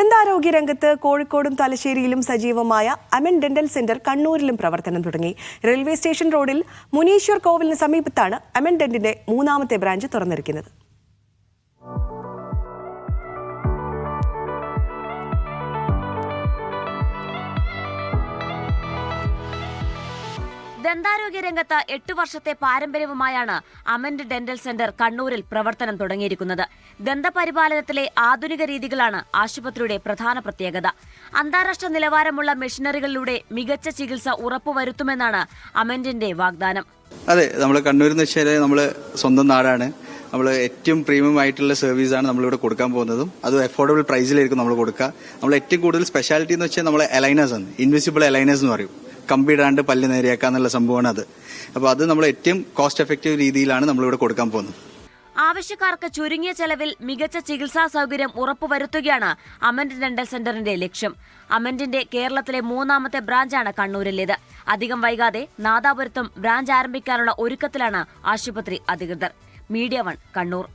ദന്താരോഗ്യ രംഗത്ത് കോഴിക്കോടും തലശ്ശേരിയിലും സജീവമായ അമൻ ഡെന്റൽ സെന്റർ കണ്ണൂരിലും പ്രവർത്തനം തുടങ്ങി. റെയിൽവേ സ്റ്റേഷൻ റോഡിൽ മുനീശ്വർ കോവിലിന് സമീപത്താണ് അമൻ ഡെന്റിന്റെ മൂന്നാമത്തെ ബ്രാഞ്ച് തുറന്നിരിക്കുന്നത്. ദന്താരോഗ്യ രംഗത്ത് എട്ട് വർഷത്തെ പാരമ്പര്യവുമായാണ് അമൻഡ് ഡെന്റൽ സെന്റർ കണ്ണൂരിൽ പ്രവർത്തനം തുടങ്ങിയിരിക്കുന്നത്. ദന്തപരിപാലനത്തിലെ ആധുനിക രീതികളാണ് ആശുപത്രിയുടെ പ്രധാന പ്രത്യേകത. അന്താരാഷ്ട്ര നിലവാരമുള്ള മെഷീനറികളിലൂടെ മികച്ച ചികിത്സ ഉറപ്പുവരുത്തുമെന്നാണ് അമൻഡിന്റെ വാഗ്ദാനം. അതെ നമ്മൾ കണ്ണൂർ എന്ന് വെച്ചാൽ നമ്മൾ സ്വന്തം നാടാണ്. നമ്മൾ ഏറ്റവും പ്രീമിയം ആയിട്ടുള്ള സർവീസാണ് നമ്മളിവിടെ കൊടുക്കാൻ പോകുന്നതും. അത് അഫോർഡബിൾ പ്രൈസിലായിരിക്കും നമ്മൾ കൊടുക്കുക. നമ്മൾ ഏറ്റവും കൂടുതൽ സ്പെഷ്യാലിറ്റി എന്ന് വെച്ചാൽ നമ്മൾ അലൈനേഴ്സ് ആണ്. ഇൻവിസിബിൾ അലൈനേഴ്സ് എന്ന് പറയും. കമ്പിടാണ്ട് പല്ല് നേരെയാക്കുക എന്നുള്ള സംഭവമാണ് അത് അപ്പോൾ അത് നമ്മൾ ഏറ്റവും കോസ്റ്റ് എഫക്റ്റീവ് രീതിയിലാണ് നമ്മളിവിടെ കൊടുക്കാൻ പോകുന്നത്. ആവശ്യക്കാർക്ക് ചുരുങ്ങിയ ചെലവിൽ മികച്ച ചികിത്സാ സൗകര്യം ഉറപ്പുവരുത്തുകയാണ് അമന്റ് ഡെന്റൽ സെന്ററിന്റെ ലക്ഷ്യം. അമന്റിന്റെ കേരളത്തിലെ മൂന്നാമത്തെ ബ്രാഞ്ചാണ് കണ്ണൂരിലേത്. അധികം വൈകാതെ നാദാപുരത്തും ബ്രാഞ്ച് ആരംഭിക്കാനുള്ള ഒരുക്കത്തിലാണ് ആശുപത്രി അധികൃതർ. Media one Kannur.